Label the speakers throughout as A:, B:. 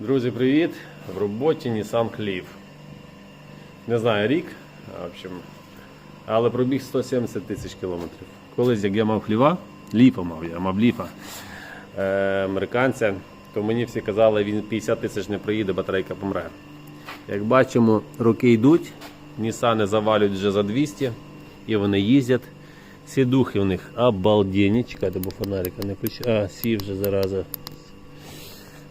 A: Друзі, привіт! В роботі Nissan Leaf. Не знаю рік, в общем, але пробіг 170 тисяч кілометрів. Колись, як я мав хліва, ліфа мав, я мав ліфа е, американця, то мені всі казали, він 50 тисяч не проїде, батарейка помре. Як бачимо, роки йдуть, Нісани завалюють вже за 200 і вони їздять. Сідухи в них обалденні. Чекайте, бо фонарика не включив. А, сі вже зараза.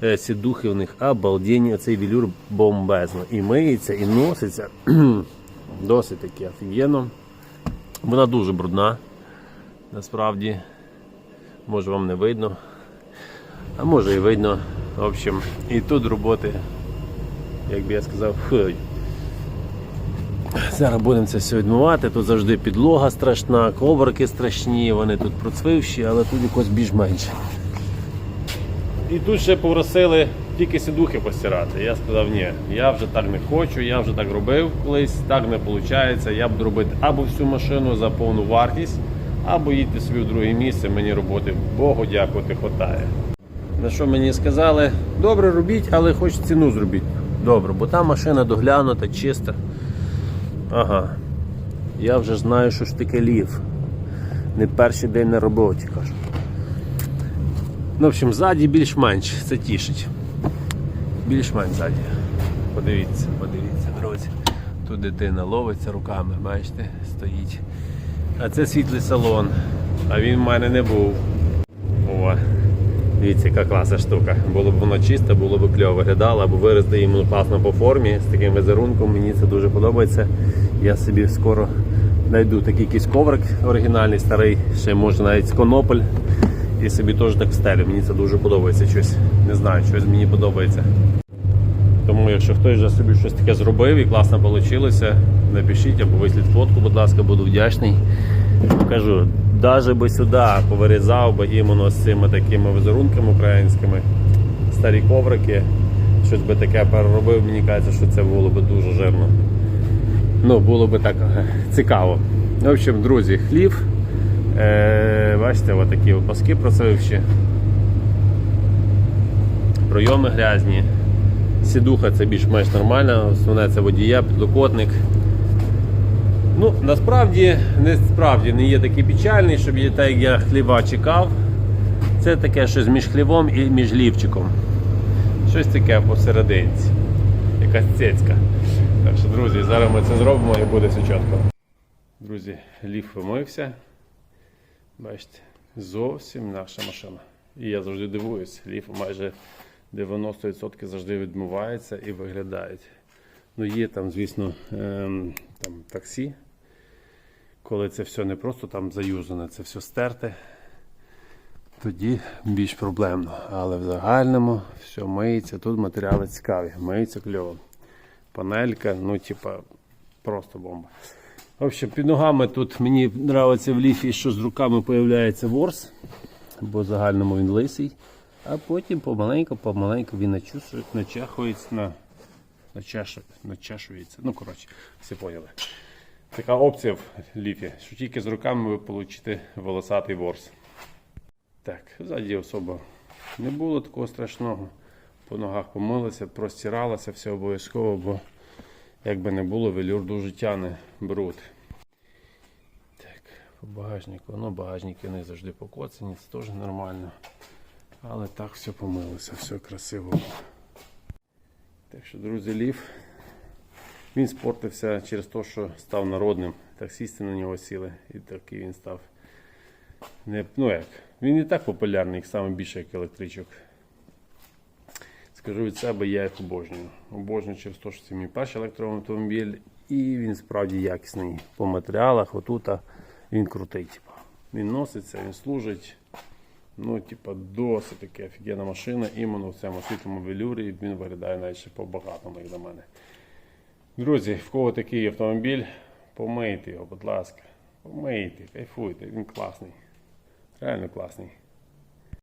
A: Е, Сідухи в них обалденні, оцей велюр бомбезно. І миється, і носиться. Досить таки офігенно. Вона дуже брудна. Насправді, може вам не видно. А може і видно. В общем, і тут роботи, як би я сказав, хуй. Зараз будемо це все відмивати. Тут завжди підлога страшна, коврики страшні, вони тут процвивші, але тут якось більш-менш. І тут ще попросили тільки сідухи постирати. Я сказав, ні, я вже так не хочу, я вже так робив колись, так не виходить. Я буду робити або всю машину за повну вартість, або їдьте собі в друге місце, мені роботи Богу дякувати хватає. На що мені сказали, добре робіть, але хоч ціну зробіть. Добре, бо та машина доглянута, чиста. Ага. Я вже знаю, що ж таке лів. Не перший день на роботі, кажу. Ну, в общем, ззаді більш-менш це тішить. Більш-менш ззаді. Подивіться, подивіться, друзі. Тут дитина ловиться руками, бачите, стоїть. А це світлий салон. А він в мене не був. О, дивіться, яка класна штука. Було б воно чисте, було б кльово виглядало, або вирости йому класно по формі з таким візерунком. Мені це дуже подобається. Я собі скоро знайду такий якийсь коврик оригінальний, старий, ще може навіть з конополь. І собі теж так стелю. Мені це дуже подобається щось. Не знаю, щось мені подобається. Тому якщо хтось вже собі щось таке зробив і класно вийшло, напишіть або висліть фотку, будь ласка, буду вдячний. Кажу, навіть би сюди повирізав би іменно з цими такими візерунками українськими, старі коврики, щось би таке переробив, мені кажеться, що це було б дуже жирно. Ну, було б так цікаво. В общем, друзі, хлів. Е, бачите, отакі паски просивші. Пройоми грязні. Сідуха це більш-менш нормально, основне це водія, підлокотник. Ну, насправді, не справді не є такий печальний, щоб я так як я хліба чекав. Це таке щось між хлівом і між лівчиком. Щось таке посерединці. Якась цецька. Так що, друзі, зараз ми це зробимо і буде все чітко. Друзі, лів вимився. Бачите, зовсім наша машина. І я завжди дивуюсь, ліф майже 90% завжди відмивається і виглядають. Ну, є там, звісно, ем, там таксі, коли це все не просто там заюзане, це все стерте, тоді більш проблемно. Але в загальному все миється, тут матеріали цікаві, миється кльово. Панелька, ну, типа, просто бомба. В общем, під ногами тут мені подобається в ліфі, що з руками з'являється ворс, бо в загальному він лисий. А потім помаленьку-помаленьку він начахується, на, начашу, начашується. Ну, коротше, всі поняли. Така опція в ліфі, що тільки з руками ви получите волосатий ворс. Так, ззаді особо не було такого страшного. По ногах помилися, простиралося все обов'язково, бо як би не було, велюр дуже тяне бруд. Так, по багажнику. Ну, багажники не завжди покоцані, це теж нормально. Але так все помилося, все красиво. Так що, друзі, лів. Він спортився через те, що став народним. Таксісти на нього сіли і такий він став. Не, ну як, він і так популярний, саме більше як електричок. Скажу від себе, я їх обожнюю. Обожнюю через те, що це мій перший електроавтомобіль, і він справді якісний по матеріалах. Отут він крутий. Типу. Він носиться, він служить. Ну, типа, досить таки офігенна машина, іменно в цьому світлому велюрі він виглядає навіть по-багатому, як до мене. Друзі, в кого такий автомобіль, помийте його, будь ласка. Помийте, кайфуйте, він класний. Реально класний.